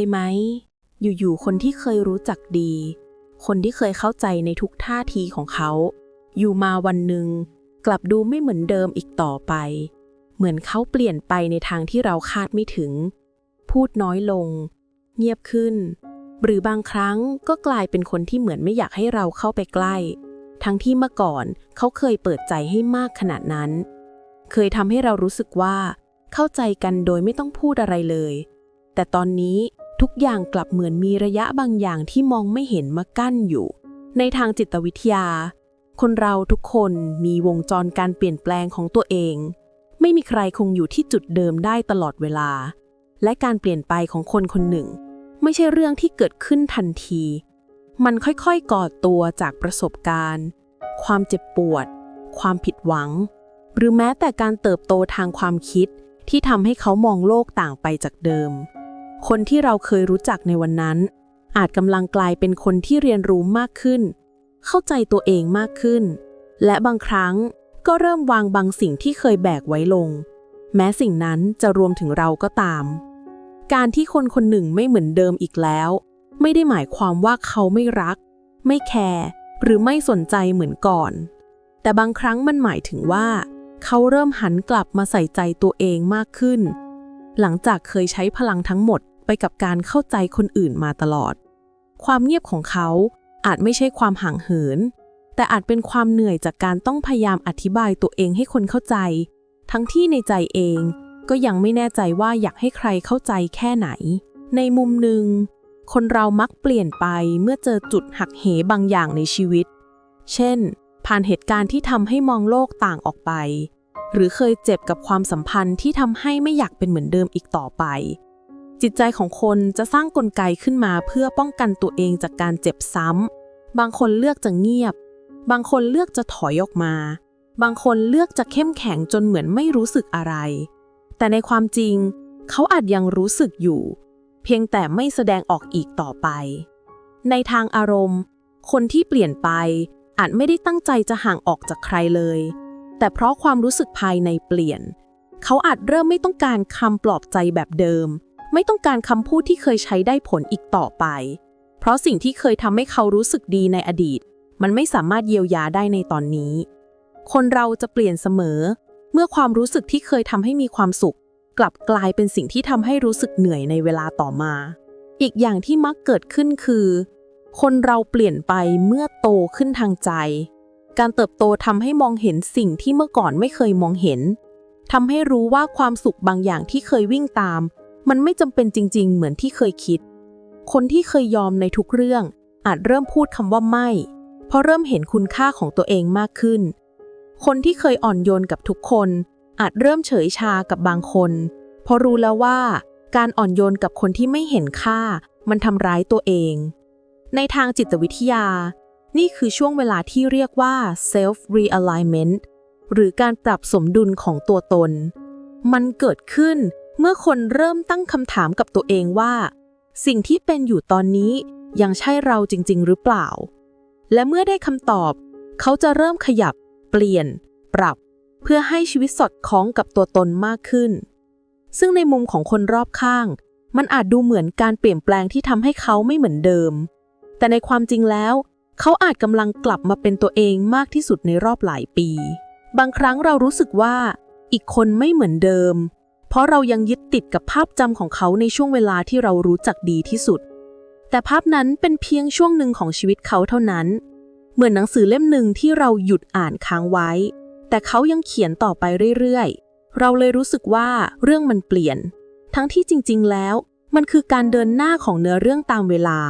ยไหม อยู่ๆ คนที่เคยรู้จักดี คนที่เคยเข้าใจในทุกท่าทีของเขา อยู่มาวันหนึ่ง กลับดูไม่เหมือนเดิมอีกต่อไป เหมือนเขาเปลี่ยนไปในทางที่เราคาดไม่ถึง พูดน้อยลง เงียบขึ้น หรือบางครั้งก็กลายเป็นคนที่เหมือนไม่อยากให้เราเข้าไปใกล้ ทั้งที่เมื่อก่อนเขาเคยเปิดใจให้มากขนาดนั้น เคยทำให้เรารู้สึกว่า เข้าใจกันโดยไม่ต้องพูดอะไรเลยแต่ตอนนี้ ทุกอย่างกลับเหมือนมีระยะบางอย่างที่มองไม่เห็นมากั้นอยู่ ในทางจิตวิทยา คนเราทุกคนมีวงจรการเปลี่ยนแปลงของตัวเอง ไม่มีใครคงอยู่ที่จุดเดิมได้ตลอดเวลา และการเปลี่ยนไปของคนคนหนึ่ง ไม่ใช่เรื่องที่เกิดขึ้นทันที มันค่อยๆก่อตัวจากประสบการณ์ ความเจ็บปวด ความผิดหวัง หรือแม้แต่การเติบโตทางความคิดที่ทำให้เขามองโลกต่างไปจากเดิม คนที่เราเคยรู้จักในวันนั้น อาจกำลังกลายเป็นคนที่เรียนรู้มากขึ้น เข้าใจตัวเองมากขึ้น และบางครั้งก็เริ่มวางบางสิ่งที่เคยแบกไว้ลง แม้สิ่งนั้นจะรวมถึงเราก็ตาม การที่คนคนหนึ่งไม่เหมือนเดิมอีกแล้ว ไม่ได้หมายความว่าเขาไม่รัก ไม่แคร์หรือไม่สนใจเหมือนก่อน แต่บางครั้งมันหมายถึงว่า เขาเริ่มหันกลับมาใส่ใจตัวเองมากขึ้น หลังจากเคยใช้พลังทั้งหมด ไปกับการเข้าใจคนอื่นมาตลอด ความเงียบของเขาอาจไม่ใช่ความห่างเหิน แต่อาจเป็นความเหนื่อยจากการต้องพยายามอธิบายตัวเองให้คนเข้าใจ ทั้งที่ในใจเองก็ยังไม่แน่ใจว่าอยากให้ใครเข้าใจแค่ไหน ในมุมหนึ่ง คนเรามักเปลี่ยนไปเมื่อเจอจุดหักเหบางอย่างในชีวิต เช่น ผ่านเหตุการณ์ที่ทำให้มองโลกต่างออกไป หรือเคยเจ็บกับความสัมพันธ์ที่ทำให้ไม่อยากเป็นเหมือนเดิมอีกต่อไป จิตใจของคนจะสร้างกลไกขึ้นมาเพื่อป้องกันตัวเองจากการเจ็บซ้ำ บางคนเลือกจะเงียบ บางคนเลือกจะถอยออกมา บางคนเลือกจะเข้มแข็งจนเหมือนไม่รู้สึกอะไร แต่ในความจริง เขาอาจยังรู้สึกอยู่ เพียงแต่ไม่แสดงออกอีกต่อไป ในทางอารมณ์ คนที่เปลี่ยนไปอาจไม่ได้ตั้งใจจะห่างออกจากใครเลย แต่เพราะความรู้สึกภายในเปลี่ยน เขาอาจเริ่มไม่ต้องการคำปลอบใจแบบเดิม ไม่ต้องการคำพูดที่เคยใช้ได้ผลอีกต่อไป เพราะสิ่งที่เคยทำให้เขารู้สึกดีในอดีต มันไม่สามารถเยียวยาได้ในตอนนี้ คนเราจะเปลี่ยนเสมอ เมื่อความรู้สึกที่เคยทำให้มีความสุข กลับกลายเป็นสิ่งที่ทำให้รู้สึกเหนื่อยในเวลาต่อมา อีกอย่างที่มักเกิดขึ้นคือ คนเราเปลี่ยนไปเมื่อโตขึ้นทางใจ การเติบโตทำให้มองเห็นสิ่งที่เมื่อก่อนไม่เคยมองเห็นทำให้รู้ว่าความสุขบางอย่างที่เคยวิ่งตาม มันไม่จำเป็นจริง ๆ เหมือนที่เคยคิด คนที่เคยยอมในทุกเรื่อง อาจเริ่มพูดคำว่าไม่ เพราะเริ่มเห็นคุณค่าของตัวเองมากขึ้น คนที่เคยอ่อนโยนกับทุกคน อาจเริ่มเฉยชากับบางคน เพราะรู้แล้วว่า การอ่อนโยนกับคนที่ไม่เห็นค่า มันทำร้ายตัวเอง ในทางจิตวิทยา นี่คือช่วงเวลาที่เรียกว่า self realignment หรือการปรับสมดุลของตัวตน มันเกิดขึ้น เมื่อคนเริ่มตั้งคำถามกับตัวเองว่า สิ่งที่เป็นอยู่ตอนนี้ยังใช่เราจริง ๆ หรือเปล่า และเมื่อได้คำตอบ เขาจะเริ่มขยับ เปลี่ยน ปรับ เพื่อให้ชีวิตสอดคล้องกับตัวตนมากขึ้น ซึ่งในมุมของคนรอบข้าง มันอาจดูเหมือนการเปลี่ยนแปลงที่ทำให้เขาไม่เหมือนเดิม แต่ในความจริงแล้วเขาอาจกำลังกลับมาเป็นตัวเองมากที่สุดในรอบหลายปี บางครั้งเรารู้สึกว่า อีกคนไม่เหมือนเดิม เพราะเรายังยึดติดกับภาพจำของเขาในช่วงเวลาที่เรารู้จักดีที่สุด แต่ภาพนั้นเป็นเพียงช่วงหนึ่งของชีวิตเขาเท่านั้น เหมือนหนังสือเล่มหนึ่งที่เราหยุดอ่านค้างไว้ แต่เขายังเขียนต่อไปเรื่อยๆ เราเลยรู้สึกว่าเรื่องมันเปลี่ยน ทั้งที่จริงๆ แล้ว มันคือการเดินหน้าของเนื้อเรื่องตามเวลา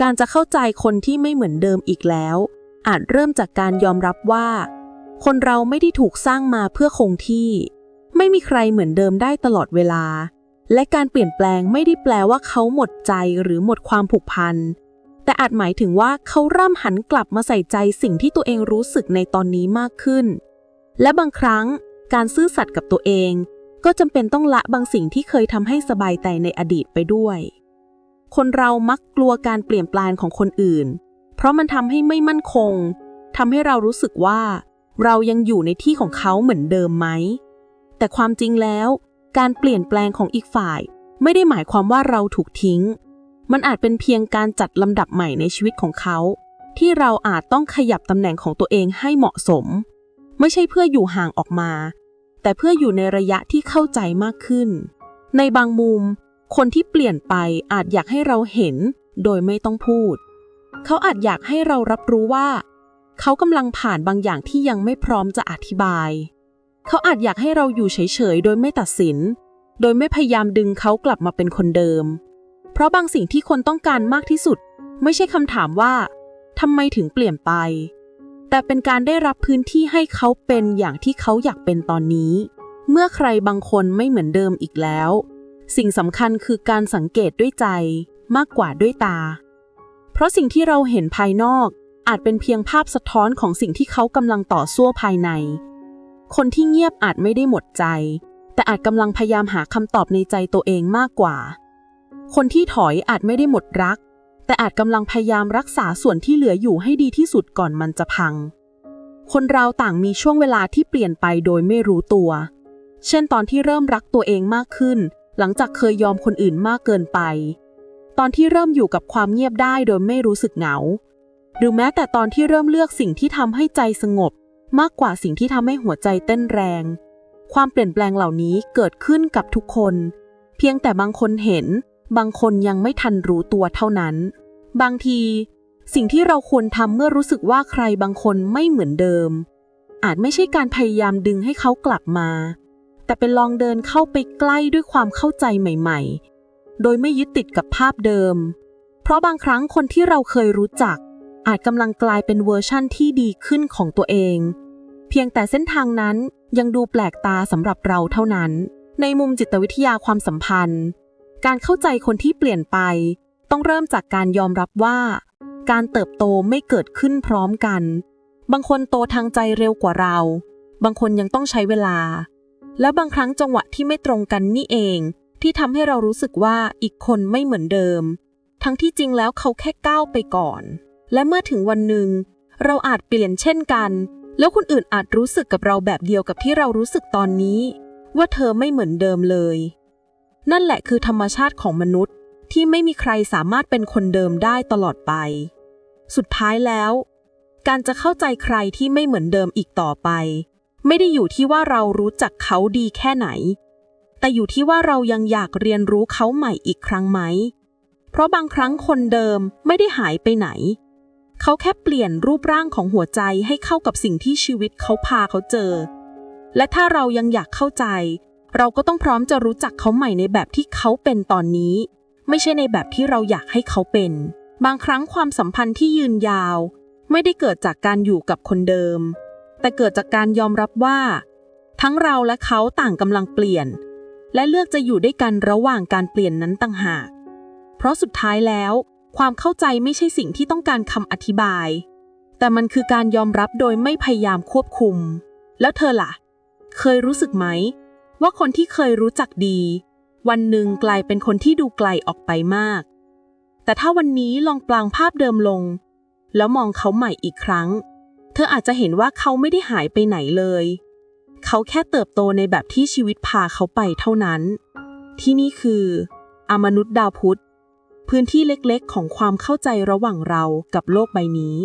การจะเข้าใจคนที่ไม่เหมือนเดิมอีกแล้ว อาจเริ่มจากการยอมรับว่า คนเราไม่ได้ถูกสร้างมาเพื่อคงที่ ไม่มีใครเหมือนเดิมได้ตลอดเวลา และการเปลี่ยนแปลงไม่ได้แปลว่าเขาหมดใจหรือหมดความผูกพัน แต่อาจหมายถึงว่าเขาเริ่มหันกลับมาใส่ใจสิ่งที่ตัวเองรู้สึกในตอนนี้มากขึ้น และบางครั้งการซื่อสัตย์กับตัวเอง ก็จำเป็นต้องละบางสิ่งที่เคยทำให้สบายใจในอดีตไปด้วย คนเรามักกลัวการเปลี่ยนแปลงของคนอื่น เพราะมันทำให้ไม่มั่นคงทำให้เรารู้สึกว่า เรายังอยู่ในที่ของเขาเหมือนเดิมไหม แต่ความจริงแล้ว การเปลี่ยนแปลงของอีกฝ่าย ไม่ได้หมายความว่าเราถูกทิ้ง มันอาจเป็นเพียงการจัดลำดับใหม่ในชีวิตของเขา ที่เราอาจต้องขยับตำแหน่งของตัวเองให้เหมาะสม ไม่ใช่เพื่ออยู่ห่างออกมา แต่เพื่ออยู่ในระยะที่เข้าใจมากขึ้น ในบางมุม คนที่เปลี่ยนไปอาจอยากให้เราเห็น โดยไม่ต้องพูด เขาอาจอยากให้เรารับรู้ว่า เขากำลังผ่านบางอย่างที่ยังไม่พร้อมจะอธิบาย เขาอาจอยากให้เราอยู่เฉยๆ โดยไม่ตัดสิน โดยไม่พยายามดึงเขากลับมาเป็นคนเดิม เพราะบางสิ่งที่คนต้องการมากที่สุด ไม่ใช่คำถามว่าทำไมถึงเปลี่ยนไป แต่เป็นการได้รับพื้นที่ให้เขาเป็นอย่างที่เขาอยากเป็นตอนนี้ เมื่อใครบางคนไม่เหมือนเดิมอีกแล้ว สิ่งสำคัญคือการสังเกตด้วยใจมากกว่าด้วยตา เพราะสิ่งที่เราเห็นภายนอกอาจเป็นเพียงภาพสะท้อนของสิ่งที่เขากำลังต่อสู้ภายใน คนที่เงียบอาจไม่ได้หมดใจ แต่อาจกำลังพยายามหาคำตอบในใจตัวเองมากกว่า คนที่ถอยอาจไม่ได้หมดรัก แต่อาจกำลังพยายามรักษาส่วนที่เหลืออยู่ให้ดีที่สุดก่อนมันจะพัง คนเราต่างมีช่วงเวลาที่เปลี่ยนไปโดยไม่รู้ตัว เช่นตอนที่เริ่มรักตัวเองมากขึ้น หลังจากเคยยอมคนอื่นมากเกินไป ตอนที่เริ่มอยู่กับความเงียบได้โดยไม่รู้สึกเหงา หรือแม้แต่ตอนที่เริ่มเลือกสิ่งที่ทำให้ใจสงบ มากกว่าสิ่งที่ทำให้หัวใจเต้นแรง ความเปลี่ยนแปลงเหล่านี้เกิดขึ้นกับทุกคน เพียงแต่บางคนเห็น บางคนยังไม่ทันรู้ตัวเท่านั้น บางที สิ่งที่เราควรทำเมื่อรู้สึกว่าใครบางคนไม่เหมือนเดิม อาจไม่ใช่การพยายามดึงให้เขากลับมา แต่เป็นลองเดินเข้าไปใกล้ด้วยความเข้าใจใหม่ ๆ โดยไม่ยึดติดกับภาพเดิม เพราะบางครั้งคนที่เราเคยรู้จักอาจกำลังกลายเป็นเวอร์ชั่นที่ดีขึ้นของตัวเอง เพียงแต่เส้นทางนั้นยังดูแปลกตาสำหรับเราเท่านั้น ในมุมจิตวิทยาความสัมพันธ์ การเข้าใจคนที่เปลี่ยนไป ต้องเริ่มจากการยอมรับว่า การเติบโตไม่เกิดขึ้นพร้อมกัน บางคนโตทางใจเร็วกว่าเรา บางคนยังต้องใช้เวลา และบางครั้งจังหวะที่ไม่ตรงกันนี่เอง ที่ทำให้เรารู้สึกว่าอีกคนไม่เหมือนเดิม ทั้งที่จริงแล้วเขาแค่ก้าวไปก่อน และเมื่อถึงวันหนึ่งเราอาจเปลี่ยนเช่นกัน แล้วคนอื่นอาจรู้สึกกับเราแบบเดียวกับที่เรารู้สึกตอนนี้ ว่าเธอไม่เหมือนเดิมเลย นั่นแหละคือธรรมชาติของมนุษย์ที่ไม่มีใครสามารถเป็นคนเดิมได้ตลอดไป สุดท้ายแล้ว การจะเข้าใจใครที่ไม่เหมือนเดิมอีกต่อไป ไม่ได้อยู่ที่ว่าเรารู้จักเขาดีแค่ไหน แต่อยู่ที่ว่าเรายังอยากเรียนรู้เขาใหม่อีกครั้งไหม เพราะบางครั้งคนเดิมไม่ได้หายไปไหน เขาแค่เปลี่ยนรูปร่างของหัวใจให้เข้ากับสิ่งที่ชีวิตเขาพาเขาเจอ และถ้าเรายังอยากเข้าใจ เราก็ต้องพร้อมจะรู้จักเขาใหม่ในแบบที่เขาเป็นตอนนี้ ไม่ใช่ในแบบที่เราอยากให้เขาเป็น บางครั้งความสัมพันธ์ที่ยืนยาว ไม่ได้เกิดจากการอยู่กับคนเดิม แต่เกิดจากการยอมรับว่า ทั้งเราและเขาต่างกำลังเปลี่ยน และเลือกจะอยู่ด้วยกันระหว่างการเปลี่ยนนั้นต่างหาก เพราะสุดท้ายแล้ว ความเข้าใจไม่ใช่สิ่งที่ต้องการคำอธิบาย แต่มันคือการยอมรับโดยไม่พยายามควบคุม แล้วเธอล่ะ เคยรู้สึกไหม ว่าคนที่เคยรู้จักดี วันหนึ่งกลายเป็นคนที่ดูไกลออกไปมาก แต่ถ้าวันนี้ลองปลางภาพเดิมลง แล้วมองเขาใหม่อีกครั้ง เธออาจจะเห็นว่าเขาไม่ได้หายไปไหนเลย เขาแค่เติบโตในแบบที่ชีวิตพาเขาไปเท่านั้น ที่นี่คือ อมนุษย์ดาวพุธ พื้นที่เล็กๆ ของความเข้าใจระหว่างเรากับโลกใบนี้